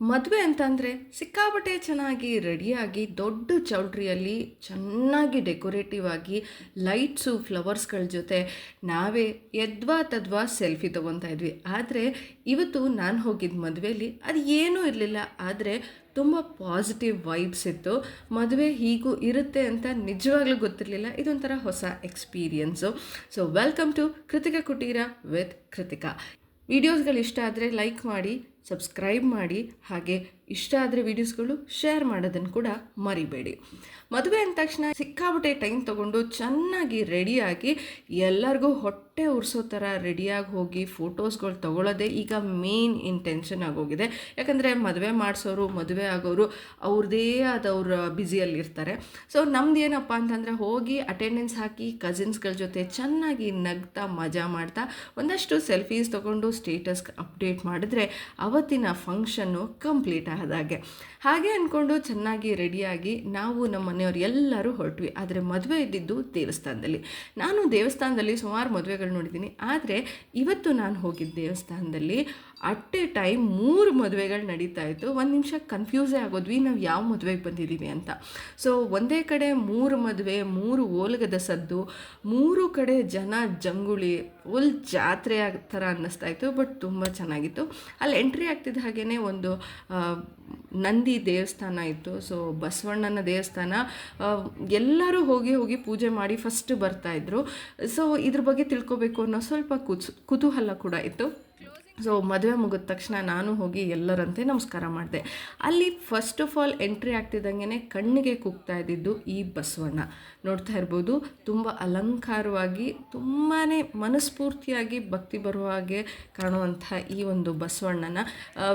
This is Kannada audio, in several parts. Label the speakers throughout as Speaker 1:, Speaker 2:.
Speaker 1: ಮದುವೆ ಅಂತಂದರೆ ಸಿಕ್ಕಾಪಟ್ಟೆ ಚೆನ್ನಾಗಿ ರೆಡಿಯಾಗಿ ದೊಡ್ಡ ಚೌಲ್ಟ್ರಿಯಲ್ಲಿ ಚೆನ್ನಾಗಿ ಡೆಕೋರೇಟಿವ್ ಆಗಿ ಲೈಟ್ಸು ಫ್ಲವರ್ಸ್ಗಳ ಜೊತೆ ನಾವೇ ಯದ್ವಾ ತದ್ವಾ ಸೆಲ್ಫಿ ತೊಗೊತಾ ಇದ್ವಿ. ಆದರೆ ಇವತ್ತು ನಾನು ಹೋಗಿದ್ದ ಮದುವೆಯಲ್ಲಿ ಅದು ಏನೂ ಇರಲಿಲ್ಲ. ಆದರೆ ತುಂಬ ಪಾಸಿಟಿವ್ ವೈಬ್ಸ್ ಇತ್ತು. ಮದುವೆ ಹೀಗೂ ಇರುತ್ತೆ ಅಂತ ನಿಜವಾಗ್ಲೂ ಗೊತ್ತಿರಲಿಲ್ಲ. ಇದೊಂಥರ ಹೊಸ experience. So welcome to Krithika Kuteera with Krithika. ವಿಡಿಯೋಸ್ಗಳು ಇಷ್ಟ ಆದರೆ ಲೈಕ್ ಮಾಡಿ ಸಬ್ಸ್ಕ್ರೈಬ್ ಮಾಡಿ ಹಾಗೆ ಇಷ್ಟ ಆದರೆ ವೀಡಿಯೋಸ್ಗಳು ಶೇರ್ ಮಾಡೋದನ್ನು ಕೂಡ ಮರಿಬೇಡಿ. ಮದುವೆ ಅಂದ ತಕ್ಷಣ ಸಿಕ್ಕಾಬಿಟ್ಟೆ ಟೈಮ್ ತೊಗೊಂಡು ಚೆನ್ನಾಗಿ ರೆಡಿಯಾಗಿ ಎಲ್ಲರಿಗೂ ಹೊಟ್ಟೆ ಉರ್ಸೋ ಥರ ರೆಡಿಯಾಗಿ ಹೋಗಿ ಫೋಟೋಸ್ಗಳು ತೊಗೊಳ್ಳೋದೇ ಈಗ ಮೇನ್ ಇಂಟೆನ್ಷನ್ ಆಗೋಗಿದೆ ಯಾಕಂದರೆ ಮದುವೆ ಮಾಡಿಸೋರು, ಮದುವೆ ಆಗೋರು ಅವ್ರದ್ದೇ ಆದವ್ರ ಬ್ಯುಸಿಯಲ್ಲಿರ್ತಾರೆ ಸೊ ನಮ್ದು ಏನಪ್ಪ ಅಂತಂದರೆ ಹೋಗಿ ಅಟೆಂಡೆನ್ಸ್ ಹಾಕಿ ಕಸಿನ್ಸ್ಗಳ ಜೊತೆ ಚೆನ್ನಾಗಿ ನಗ್ತಾ, ಮಜಾ ಮಾಡ್ತಾ ಒಂದಷ್ಟು ಸೆಲ್ಫೀಸ್ ತೊಗೊಂಡು ಸ್ಟೇಟಸ್ ಅಪ್ಡೇಟ್ ಮಾಡಿದ್ರೆ ಅವತ್ತಿನ ಫಂಕ್ಷನ್ನು ಕಂಪ್ಲೀಟ್ ಆದಾಗೆ ಹಾಗೆ. ಅಂದ್ಕೊಂಡು ಚೆನ್ನಾಗಿ ರೆಡಿಯಾಗಿ ನಾವು ನಮ್ಮ ಮನೆಯವ್ರು ಎಲ್ಲರೂ ಹೊರಟ್ವಿ. ಆದರೆ ಮದುವೆ ಇದ್ದಿದ್ದು ದೇವಸ್ಥಾನದಲ್ಲಿ. ನಾನು ದೇವಸ್ಥಾನದಲ್ಲಿ ಸುಮಾರು ಮದುವೆಗಳು ನೋಡಿದ್ದೀನಿ. ಆದರೆ ಇವತ್ತು ನಾನು ಹೋಗಿದ್ದ ದೇವಸ್ಥಾನದಲ್ಲಿ ಅಟ್ ಎ ಟೈಮ್ ಮೂರು ಮದುವೆಗಳು ನಡೀತಾ ಇತ್ತು. ಒಂದು ನಿಮಿಷ ಕನ್ಫ್ಯೂಸೇ ಆಗೋದ್ವಿ, ನಾವು ಯಾವ ಮದುವೆಗೆ ಬಂದಿದ್ದೀವಿ ಅಂತ. ಸೊ ಒಂದೇ ಕಡೆ ಮೂರು ಮದುವೆ, ಮೂರು ಓಲಗದ ಸದ್ದು, ಮೂರು ಕಡೆ ಜನ ಜಂಗುಳಿ ಫುಲ್ ಜಾತ್ರೆ ಥರ ಅನ್ನಿಸ್ತಾ ಇತ್ತು ಬಟ್ ತುಂಬ ಚೆನ್ನಾಗಿತ್ತು. ಅಲ್ಲಿ ಎಂಟ್ರಿ ಆಗ್ತಿದ್ದ ಹಾಗೇ ಒಂದು ನಂದಿ ದೇವಸ್ಥಾನ ಇತ್ತು. ಸೊ ಬಸವಣ್ಣನ ದೇವಸ್ಥಾನ. ಎಲ್ಲರೂ ಹೋಗಿ ಹೋಗಿ ಪೂಜೆ ಮಾಡಿ ಫಸ್ಟ್ ಬರ್ತಾಯಿದ್ರು ಸೊ ಇದ್ರ ಬಗ್ಗೆ ತಿಳ್ಕೊಬೇಕು ಅನ್ನೋ ಸ್ವಲ್ಪ ಕುತ್ಸ್, ಕುತೂಹಲ ಕೂಡ ಇತ್ತು. ಸೊ ಮದುವೆ ಮುಗಿದ ತಕ್ಷಣ ನಾನು ಹೋಗಿ ಎಲ್ಲರಂತೆ ನಮಸ್ಕಾರ ಮಾಡಿದೆ. ಅಲ್ಲಿ ಫಸ್ಟ್ ಆಫ್ ಆಲ್ ಎಂಟ್ರಿ ಆಗ್ತಿದ್ದಂಗೆ ಕಣ್ಣಿಗೆ ಕುಗ್ತಾ ಇದ್ದಿದ್ದು ಈ ಬಸವಣ್ಣ. ನೋಡ್ತಾ ಇರ್ಬೋದು, ತುಂಬ ಅಲಂಕಾರವಾಗಿ ತುಂಬಾ ಮನಸ್ಫೂರ್ತಿಯಾಗಿ ಭಕ್ತಿ ಬರುವ ಹಾಗೆ ಕಾಣುವಂಥ ಈ ಒಂದು ಬಸವಣ್ಣನ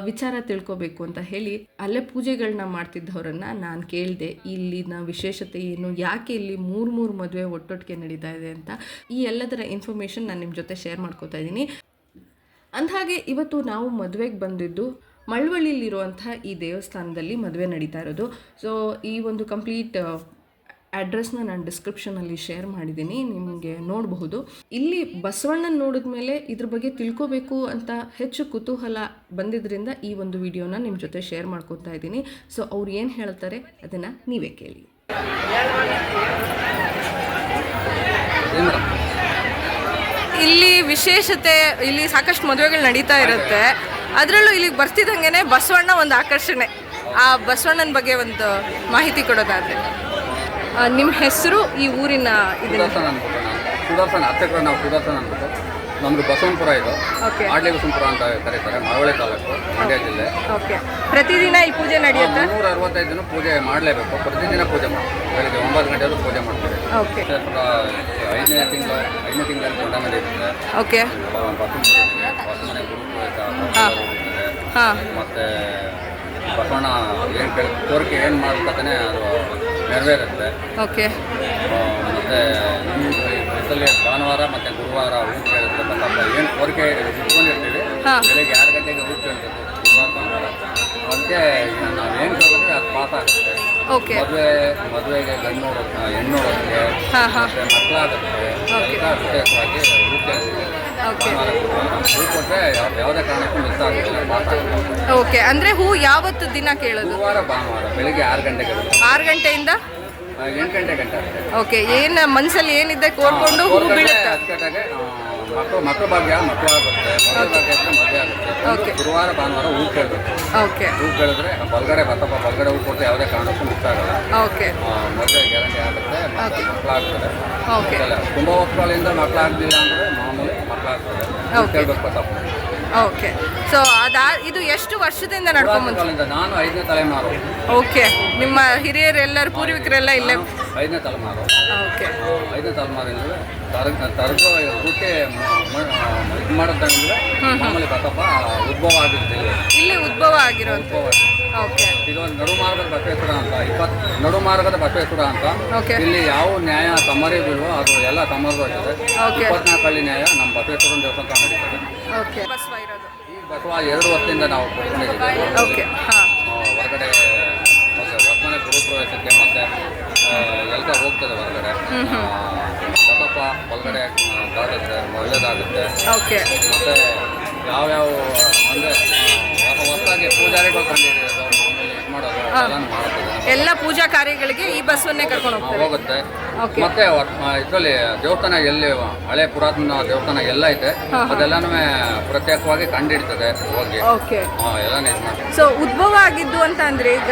Speaker 1: ವಿಚಾರ ತಿಳ್ಕೊಬೇಕು ಅಂತ ಹೇಳಿ ಅಲ್ಲೇ ಪೂಜೆಗಳನ್ನ ಮಾಡ್ತಿದ್ದವರನ್ನು ನಾನು ಕೇಳಿದೆ, ಇಲ್ಲಿನ ವಿಶೇಷತೆ ಏನು, ಯಾಕೆ ಇಲ್ಲಿ ಮೂರು ಮೂರು ಮದುವೆ ಒಟ್ಟೊಟ್ಟಿಗೆ ನಡೀತಾ ಇದೆ ಅಂತ ಈ ಎಲ್ಲದರ ಇನ್ಫಾರ್ಮೇಷನ್ ನಾನು ನಿಮ್ಮ ಜೊತೆ ಶೇರ್ ಮಾಡ್ಕೋತಾ ಇದ್ದೀನಿ. ಅಂದಹಾಗೆ ಇವತ್ತು ನಾವು ಮದುವೆಗೆ ಬಂದಿದ್ದು ಮಳವಳ್ಳಿಲಿರುವಂಥ ಈ ದೇವಸ್ಥಾನದಲ್ಲಿ ಮದುವೆ ನಡೀತಾ ಇರೋದು. ಸೊ ಈ ಒಂದು ಕಂಪ್ಲೀಟ್ ಅಡ್ರೆಸ್ನ ನಾನು ಡಿಸ್ಕ್ರಿಪ್ಷನಲ್ಲಿ ಶೇರ್ ಮಾಡಿದ್ದೀನಿ ನಿಮಗೆ ನೋಡಬಹುದು. ಇಲ್ಲಿ ಬಸವಣ್ಣನ ನೋಡಿದ ಮೇಲೆ ಇದ್ರ ಬಗ್ಗೆ ತಿಳ್ಕೋಬೇಕು ಅಂತ ಹೆಚ್ಚು ಕುತೂಹಲ ಬಂದಿದ್ದರಿಂದ ಈ ಒಂದು ವಿಡಿಯೋನ ನಿಮ್ಮ ಜೊತೆ ಶೇರ್ ಮಾಡ್ಕೊತಾ ಇದ್ದೀನಿ. ಸೊ ಅವ್ರು ಏನು ಹೇಳ್ತಾರೆ ಅದನ್ನು ನೀವೇ ಕೇಳಿ. ಇಲ್ಲಿ ವಿಶೇಷತೆ ಇಲ್ಲಿ ಸಾಕಷ್ಟು ಮದುವೆಗಳು ನಡೀತಾ ಇರುತ್ತೆ. ಅದರಲ್ಲೂ ಇಲ್ಲಿಗೆ ಬರ್ತಿದ್ದಂಗೆ ಬಸವಣ್ಣ ಒಂದು ಆಕರ್ಷಣೆ. ಆ ಬಸವಣ್ಣನ ಬಗ್ಗೆ ಒಂದು ಮಾಹಿತಿ ಕೊಡೋದಾದ್ರೆ. ನಿಮ್ಮ ಹೆಸರು ಈ ಊರಿನ ಇದನ್ನ?
Speaker 2: ಸುದರ್ಶನ್ ಅರ್ಚಕರು ನಾವು ಸುದರ್ಶನ್ ನಮ್ದು ಬಸವನಪುರ ಇದು.
Speaker 1: ಓಕೆ
Speaker 2: ಆಡ್ಲಿ ಬಸವನಪುರ ಅಂತ ಕರೀತಾರೆ ಮಳವಳ್ಳಿ ತಾಲೂಕು ಮಂಡ್ಯ ಜಿಲ್ಲೆ.
Speaker 1: ಓಕೆ ಪ್ರತಿದಿನ ಈ ಪೂಜೆ ನಡೆಯುತ್ತೆ?
Speaker 2: ನೂರ ಅರವತ್ತೈದು ದಿನ ಪೂಜೆ ಮಾಡಲೇಬೇಕು. ಪ್ರತಿದಿನ ಪೂಜೆ ಮಾಡ್ತೀವಿ. ಬೆಳಿಗ್ಗೆ ಒಂಬತ್ತು ಗಂಟೆಯಲ್ಲೂ ಪೂಜೆ ಮಾಡ್ತೀವಿ.
Speaker 1: ಓಕೆ
Speaker 2: ಸ್ವಲ್ಪ ಐದನೇ ತಿಂಗಳು ಐದನೇ ತಿಂಗಳಲ್ಲಿ ಕೊಂಡ ನಡೆಯುತ್ತೆ
Speaker 1: ಓಕೆ
Speaker 2: ಗುರುಪ್ರವೇಶ
Speaker 1: ಹಾಂ.
Speaker 2: ಮತ್ತು ಬಸವಣ್ಣ ಏನು ಕೇಳಿ ಕೋರಿಕೆ ಏನು ಮಾಡ್ಬೇಕಂತಾನೆ ಅದು ನೆರವೇರುತ್ತೆ.
Speaker 1: ಓಕೆ
Speaker 2: ಮತ್ತೆ ಈ ಇದರಲ್ಲಿ ಭಾನುವಾರ ಮತ್ತು ಗುರುವಾರ ಊಟ ಕೇಳಿದ್ರೆ ಏನು ಕೋರಿಕೆ ಇಟ್ಕೊಂಡಿರ್ತೀವಿ.
Speaker 1: ಹಾ.
Speaker 2: ಬೆಳಿಗ್ಗೆ ಆರು ಗಂಟೆಗೆ ಊಟ ಕೇಳಬೇಕು. ಗುರುವಾರ ಭಾನುವಾರ. ಅದಕ್ಕೆ ನಾವು ಏನು ಕೇಳಿದ್ರೆ ಅದು ಪಾಸ್ ಆಗುತ್ತೆ.
Speaker 1: ಓಕೆ
Speaker 2: ಮದುವೆ ಮದುವೆಗೆ ಗಂಡು ಹೆಣ್ಣು ಹೋಗುತ್ತೆ
Speaker 1: ಹಾಂ ಹಾಂ.
Speaker 2: ಮತ್ತೆ ಮಕ್ಕಳಾಗುತ್ತೆ. ಊಟ ಕೇಳ್ತೀವಿ.
Speaker 1: ಓಕೆ
Speaker 2: ಕೊಟ್ಟರೆ ಯಾವುದೇ ಕಾರಣಕ್ಕೂ ಮಿಸ್ ಆಗೋದಿಲ್ಲ ಪಾಸ್ ಆಗುತ್ತೆ
Speaker 1: ಓಕೆ ಅಂದರೆ ಹೂ ಯಾವತ್ತು ದಿನ ಕೇಳೋದು?
Speaker 2: ಗುರುವಾರ ಭಾನುವಾರ ಬೆಳಿಗ್ಗೆ ಆರು ಗಂಟೆಗೆ
Speaker 1: ಆರು ಗಂಟೆಯಿಂದ?
Speaker 2: ಎಂಟು ಗಂಟೆ ಗಂಟೆ
Speaker 1: ಓಕೆ ಏನು ಮನಸ್ಸಲ್ಲಿ ಏನಿದೆ ಕೋರ್ಕೊಂಡು ಹೂ ಬೀಳುತ್ತೆ?
Speaker 2: ಅಚ್ಚುಕಟ್ಟಾಗಿ ಮಕ್ಕಳು ಮಕ್ಕಳು ಭಾಗ್ಯ ಮಕ್ಕಳು ಆಗುತ್ತೆ. ಮಕ್ಕಳು ಭಾಗ್ಯ ಇದ್ರೆ ಮದುವೆ ಆಗುತ್ತೆ.
Speaker 1: ಓಕೆ.
Speaker 2: ಗುರುವಾರ ಭಾನುವಾರ ಹೂ ಕೇಳಬೇಕು.
Speaker 1: ಓಕೆ
Speaker 2: ಹೂ ಕೇಳಿದ್ರೆ ಬಲ್ಗಡೆ ಬರ್ತಪ್ಪ ಬಲ್ಗಡೆ ಹೂ ಕೊಟ್ಟರೆ ಯಾವುದೇ ಕಾರಣಕ್ಕೂ ಮಿಸ್ ಆಗಲ್ಲ.
Speaker 1: ಓಕೆ
Speaker 2: ಮದುವೆ ಗ್ಯಾರಂಟಿ ಆಗುತ್ತೆ ಮತ್ತೆ ಮಕ್ಕಳಾಗ್ತದೆ.
Speaker 1: ಓಕೆ
Speaker 2: ತುಂಬ ವರ್ಷಗಳಿಂದ ಮಕ್ಕಳಾಗ್ಲಿಲ್ಲ ಅಂದರೆ ಮಾಮೂಲಿ ಮಕ್ಕಳಾಗ್ತದೆ. ಕೇಳಬೇಕು ಬತ್ತಪ್ಪ
Speaker 1: ಓಕೆ ಸೊ ಅದಾ ಇದು ಎಷ್ಟು ವರ್ಷದಿಂದ ನಡ್ಕೊಂಬಂದು
Speaker 2: ಕಾಲದಿಂದ ನಾನು ಐದನೇ ತಲೆಮಾರು.
Speaker 1: ಓಕೆ ನಿಮ್ಮ ಹಿರಿಯರೆಲ್ಲರೂ ಪೂರ್ವಿಕರೆಲ್ಲ ಇಲ್ಲೇ
Speaker 2: ಐದನೇ ತಲೆಮಾರು.
Speaker 1: ಓಕೆ
Speaker 2: ಐದನೇ ತಲೆಮಾರಿಂದ ತರ್ಗ ಹುಟ್ಟಿ ಇದು ಮಾಡೋದಂದ್ರೆ ಮಾಮೂಲಿ ಬತ್ತಪ್ಪ ಉದ್ಭವ ಆಗಿರುತ್ತೆ ಇಲ್ಲಿ.
Speaker 1: ಉದ್ಭವ ಆಗಿರೋ
Speaker 2: ಉದ್ಭವ
Speaker 1: ಓಕೆ.
Speaker 2: ಇದು ಒಂದು ನಡುಮಾರ್ಗದ ಬಸವೇಶ್ವರ ಅಂತ ಇಪ್ಪತ್ತು ನಡುಮಾರ್ಗದ ಬಸವೇಶ್ವರ ಅಂತ ಇಲ್ಲಿ ಯಾವ ನ್ಯಾಯ ತಮ್ಮರಿ ಬೀಳುವ ಅದು ಎಲ್ಲ ತಮ್ಮರ್ದು ಹೋಗ್ತದೆ
Speaker 1: ಓಕೆ.
Speaker 2: ಇಪ್ಪತ್ನಾಲ್ಕು ಹಳ್ಳಿ ನ್ಯಾಯ ನಮ್ಮ ಬಸವೇಶ್ವರನ ದೇವಸ್ಥಾನ ನಡೀತದೆ ಈ ಬಸವ ಎರಡು ವರ್ಷದಿಂದ ನಾವು ಆ, ಹೊರಗಡೆ ಹೋಗಿ ವರ್ತಮಾನ ಗೃಹಪ್ರವೇಶಕ್ಕೆ ಮತ್ತೆ ಎಲ್ಲ ಹೋಗ್ತದೆ ಹೊರಗಡೆ. ಆ, ಒಳಗಡೆ ದಾಟುತ್ತೆ ಒಳ್ಳೇದಾಗುತ್ತೆ.
Speaker 1: ಓಕೆ
Speaker 2: ಮತ್ತೆ ಯಾವ್ಯಾವ ಅಂದರೆ ಹೊಸದಾಗಿ ಪೂಜಾರಿ ಟೇಬಲ್ ಕಂಡಿಡಿಯೋದು ಮಾಮೂಲಿ ಇದು ಮಾಡೋದು ಎಲ್ಲ ಮಾಡುತ್ತದೆ
Speaker 3: ಎಲ್ಲ ಪೂಜಾ ಕಾರ್ಯಗಳಿಗೆ ಈ ಬಸ್ಸನ್ನೇ ಕರ್ಕೊಂಡು ಹೋಗ್ತಾರೆ
Speaker 2: ಹೋಗುತ್ತೆ. ಮತ್ತೆ ಇದರಲ್ಲಿ ದೇವಸ್ಥಾನ ಎಲ್ಲಿ ಹಳೆ ಪುರಾತನ ದೇವಸ್ಥಾನ ಎಲ್ಲ ಐತೆ. ಅದೆಲ್ಲಾನು ಪ್ರತ್ಯೇಕವಾಗಿ ಕಂಡಿಡ್ತದೆ ಹೋಗಿ. ಎಲ್ಲಾನು ಇದು
Speaker 3: ಸೊ ಉದ್ಭವ ಆಗಿದ್ದು ಅಂತ ಅಂದ್ರೆ ಈಗ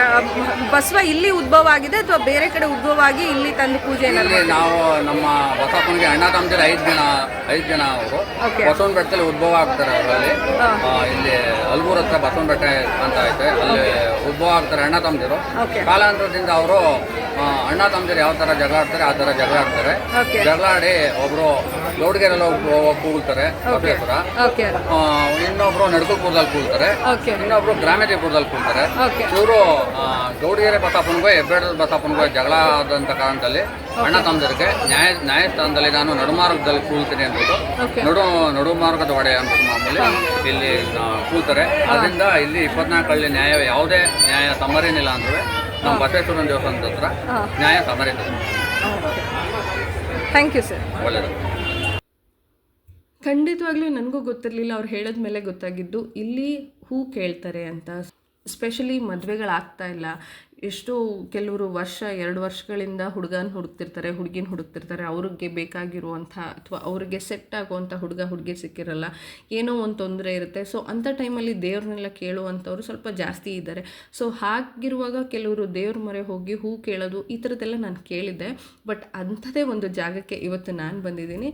Speaker 3: ಬಸವ ಇಲ್ಲಿ ಉದ್ಭವ ಆಗಿದೆ ಅಥವಾ ಬೇರೆ ಕಡೆ ಉದ್ಭವ ಆಗಿ ಇಲ್ಲಿ ತಂದು ಪೂಜೆ
Speaker 2: ಇಲ್ಲಿ ನಾವು ನಮ್ಮ ಬಸಪ್ಪನಿಗೆ ಅಣ್ಣ ತಮ್ಮದಿರ ಐದು ಜನ ಐದು ಜನ ಅವರು. ಬಸವನ ಬೆಟ್ಟದಲ್ಲಿ ಉದ್ಭವ ಆಗ್ತಾರೆ ಅವರಲ್ಲಿ ಇಲ್ಲಿ ಅಲ್ಗೂರ್ ಹತ್ರ ಬಸವನ ಬೆಟ್ಟ ಅಂತ ಐತೆ. ಅಲ್ಲಿ ಉದ್ಭವ ಆಗ್ತಾರೆ ಅಣ್ಣ ತಮ್ಮದಿರು. ಕಾಲಾಂತರದಿಂದ ಅವರು ಅಣ್ಣ ತಮ್ಮದಿರು ಯಾವ ತರ ಜಗಳ ಆಡ್ತಾರೆ ಆ ತರ ಜಗಳ ಆಡ್ತಾರೆ
Speaker 3: Okay.
Speaker 2: ಜಗಳ ಆಡಿ ಒಬ್ರು ಕೂಗ್ತಾರೆ ಬಸವೇಶ್ವರ
Speaker 3: ಓಕೆ.
Speaker 2: ಆ, ಇನ್ನೊಬ್ರು ನಡ್ಕಲ್ಪುರದಲ್ಲಿ ಕೂಗುತ್ತಾರೆ
Speaker 3: ಓಕೆ.
Speaker 2: ಇನ್ನೊಬ್ರು ಗ್ರಾಮೇಜಪುರದಲ್ಲಿ
Speaker 3: ಕೂಗ್ತಾರೆ.
Speaker 2: ಇವರು ಗೌಡಿಗೆರೆ ಬಸಪ್ಪನಿಗೂ ಹೆಬ್ಬೆಡದ ಬಸಪ್ಪನಿಗೂ ಜಗಳ ಆದಂತ ಕಾರಣದಲ್ಲಿ ಅಣ್ಣ ತಂದಿರಕ್ಕೆ ನ್ಯಾಯ ನ್ಯಾಯಸ್ಥಾನದಲ್ಲಿ ನಾನು ನಡುಮಾರ್ಗದಲ್ಲಿ ಕೂಗ್ತೀನಿ ಅಂದ್ಬಿಟ್ಟು
Speaker 3: Okay.
Speaker 2: ನಡು ನಡುಮಾರ್ಗದ ಒಡೆ ಅಂತ ಮಾಮೂಲಿ ಇಲ್ಲಿ ಕೂಲ್ತಾರೆ ಕೂಳ್ತಾರೆ ಅದರಿಂದ ಇಲ್ಲಿ ಇಪ್ಪತ್ನಾಲ್ಕಲ್ಲಿ ಹಳ್ಳಿ ನ್ಯಾಯ ಯಾವುದೇ ನ್ಯಾಯ ಸಮರೇನಿಲ್ಲ ಅಂದ್ರೆ ನಮ್ಮ ಬಸವೇಶ್ವರನ ದೇವಸ್ಥಾನದ ಹತ್ರ ನ್ಯಾಯ ಸಮರಿತದೆ
Speaker 3: ಥ್ಯಾಂಕ್ ಯು ಸರ್
Speaker 1: ಖಂಡಿತವಾಗ್ಲೂ ನನಗೂ ಗೊತ್ತಿರಲಿಲ್ಲ ಅವ್ರು ಹೇಳಿದ ಮೇಲೆ ಗೊತ್ತಾಗಿದ್ದು. ಇಲ್ಲಿ ಹೂ ಕೇಳ್ತಾರೆ ಅಂತ. ಸ್ಪೆಷಲಿ ಮದುವೆಗಳಾಗ್ತಾ ಇಲ್ಲ. ಎಷ್ಟೋ ಕೆಲವರು ವರ್ಷ, ಎರಡು ವರ್ಷಗಳಿಂದ ಹುಡುಗನ ಹುಡುಕ್ತಿರ್ತಾರೆ, ಹುಡುಗಿನ ಹುಡುಕ್ತಿರ್ತಾರೆ, ಅವ್ರಿಗೆ ಬೇಕಾಗಿರುವಂಥ ಅಥವಾ ಅವ್ರಿಗೆ ಸೆಟ್ ಆಗುವಂಥ ಹುಡುಗ, ಹುಡುಗಿ ಸಿಕ್ಕಿರಲ್ಲ, ಏನೋ ಒಂದು ತೊಂದರೆ ಇರುತ್ತೆ. ಸೊ ಅಂಥ ಟೈಮಲ್ಲಿ ದೇವ್ರನ್ನೆಲ್ಲ ಕೇಳುವಂಥವ್ರು ಸ್ವಲ್ಪ ಜಾಸ್ತಿ ಇದ್ದಾರೆ. ಸೊ ಹಾಗಿರುವಾಗ ಕೆಲವರು ದೇವ್ರ ಮೊರೆ ಹೋಗಿ ಹೂ ಕೇಳೋದು ಈ ಥರದ್ದೆಲ್ಲ ನಾನು ಕೇಳಿದ್ದೆ. ಬಟ್ ಅಂಥದೇ ಒಂದು ಜಾಗಕ್ಕೆ ಇವತ್ತು ನಾನು ಬಂದಿದ್ದೀನಿ.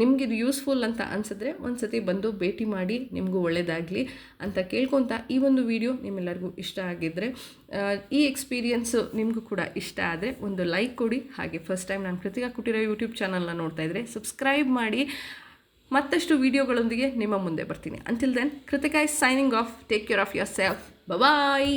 Speaker 1: ನಿಮಗಿದು ಯೂಸ್ಫುಲ್ ಅಂತ ಅನಿಸಿದ್ರೆ ಒಂದು ಸತಿ ಬಂದು ಭೇಟಿ ಮಾಡಿ ನಿಮಗೂ ಒಳ್ಳೆಯದಾಗಲಿ ಅಂತ ಕೇಳ್ಕೊತಾ ಈ ಒಂದು ವಿಡಿಯೋ ನಿಮ್ಮೆಲ್ಲರಿಗೂ ಇಷ್ಟ ಆಗಿದ್ದರೆ ಈ ಎಕ್ಸ್ಪೀರಿಯನ್ಸು ನಿಮಗೂ ಕೂಡ ಇಷ್ಟ ಆದರೆ ಒಂದು ಲೈಕ್ ಕೊಡಿ. ಹಾಗೆ ಫಸ್ಟ್ ಟೈಮ್ ನಾನು ಕೃತಿಕಾ ಕೊಟ್ಟಿರೋ ಯೂಟ್ಯೂಬ್ ಚಾನಲ್ನ ನೋಡ್ತಾ ಇದ್ದರೆ ಸಬ್ಸ್ಕ್ರೈಬ್ ಮಾಡಿ. ಮತ್ತಷ್ಟು ವಿಡಿಯೋಗಳೊಂದಿಗೆ ನಿಮ್ಮ ಮುಂದೆ ಬರ್ತೀನಿ. Until then Krithika is signing off take care of yourself bye